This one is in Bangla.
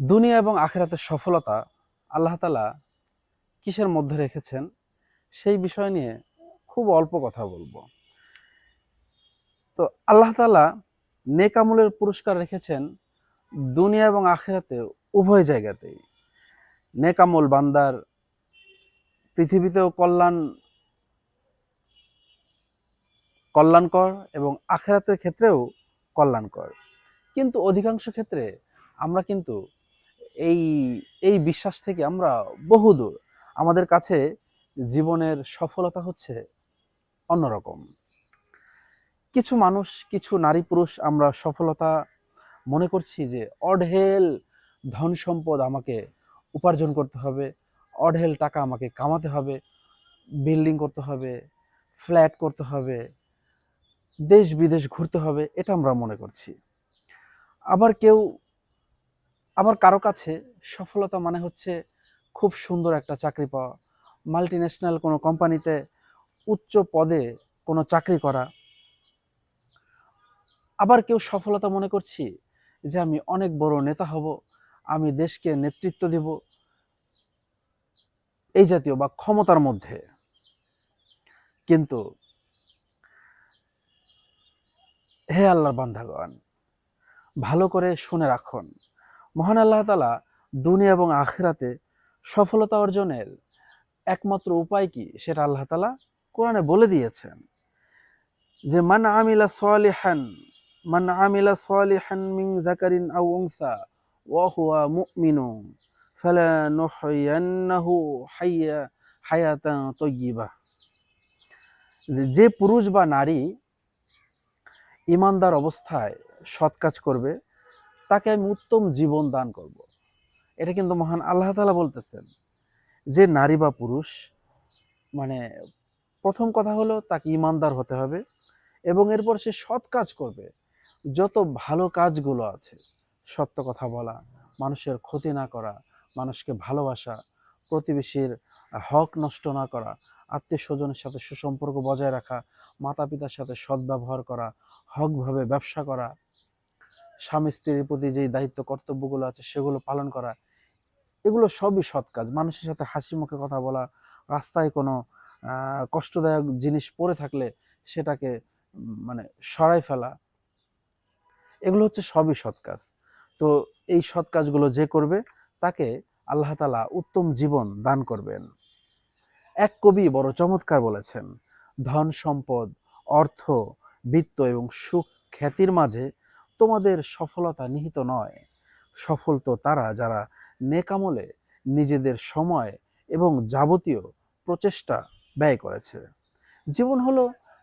দুনিয়া এবং আখেরাতের সফলতা আল্লাহ তালা কিসের মধ্যে রেখেছেন সেই বিষয় নিয়ে খুব অল্প কথা বলব। তো আল্লাহ তালা নেকামুলের পুরস্কার রেখেছেন দুনিয়া এবং আখেরাতে উভয় জায়গাতেই। নেকামুল বান্দার পৃথিবীতেও কল্যাণ, কল্যাণকর এবং আখেরাতের ক্ষেত্রেও কল্যাণকর। কিন্তু অধিকাংশ ক্ষেত্রে আমরা কিন্তু এই এই বিশ্বাস থেকে আমরা বহুদূর। আমাদের কাছে জীবনের সফলতা হচ্ছে অন্যরকম। কিছু মানুষ, কিছু নারী পুরুষ আমরা সফলতা মনে করছি যে অঢেল ধন সম্পদ আমাকে উপার্জন করতে হবে, অঢেল টাকা আমাকে কামাতে হবে, বিল্ডিং করতে হবে, ফ্ল্যাট করতে হবে, দেশ বিদেশ ঘুরতে হবে, এটা আমরা মনে করছি। আবার কেউ আবার কারও কাছে সফলতা মানে হচ্ছে খুব সুন্দর একটা চাকরি পাওয়া। মাল্টি ন্যাশনাল কোনো কোম্পানিতে উচ্চ পদে কোনো চাকরি করা। আবার কেউ সফলতা মনে করছি যে আমি অনেক বড় নেতা হব, আমি দেশকে নেতৃত্ব দেব এই জাতীয় বা ক্ষমতার মধ্যে। কিন্তু হে আল্লাহর বান্ধাগণ ভালো করে শুনে রাখুন। মহান আল্লাহ তালা দুনিয়া এবং আখিরাতে সফলতা অর্জনের একমাত্র উপায় কি? সেটা আল্লাহ তালা কোরআনে বলে দিয়েছেন। যে, মান আমিলা সালিহান, মান আমিলা সালিহান মিন যাকারিন আও উনসা ওয়া হুয়া মুমিনুন ফালানুহইয়ান্নাহু হাইয়া, হায়াতান তাইয়্যিবা যে যে পুরুষ বা নারী ইমানদার অবস্থায় সৎ কাজ করবে তাকে আমি উত্তম জীবন দান করব। এটা কিন্তু মহান আল্লাহ তালা বলতেছেন যে নারী বা পুরুষ মানে প্রথম কথা হলো তাকে ইমানদার হতে হবে এবং এরপর সে সৎ কাজ করবে যত ভালো কাজগুলো আছে, সত্য কথা বলা, মানুষের ক্ষতি না করা, মানুষকে ভালোবাসা, প্রতিবেশীর হক নষ্ট না করা আত্মীয় স্বজনের সাথে সুসম্পর্ক বজায় রাখা মাতা পিতার সাথে সদ্ব্যবহার করা, হকভাবে ব্যবসা করা স্বামী স্ত্রীর প্রতি যেই দায়িত্ব, কর্তব্যগুলো আছে, সেগুলো পালন করা, এগুলো সবই সৎ কাজ। মানুষের সাথে হাসি মুখে কথা বলা, রাস্তায় কোনো কষ্টদায়ক জিনিস পড়ে থাকলে সেটাকে মানে সরাই ফেলা, এগুলো হচ্ছে সবই সৎ কাজ। তো এই সৎ কাজগুলো যে করবে, তাকে আল্লাহ তালা উত্তম জীবন দান করবেন। এক কবি বড় চমৎকার বলেছেন, ধন সম্পদ, অর্থ, বিত্ত এবং সুখ খ্যাতির মাঝে তোমাদের সফলতা নিহিত নয়। সফল তো তারা যারা নেকামলে নিজেদের সময় এবং যাবতীয় প্রচেষ্টা ব্যয় করেছে। জীবন হলো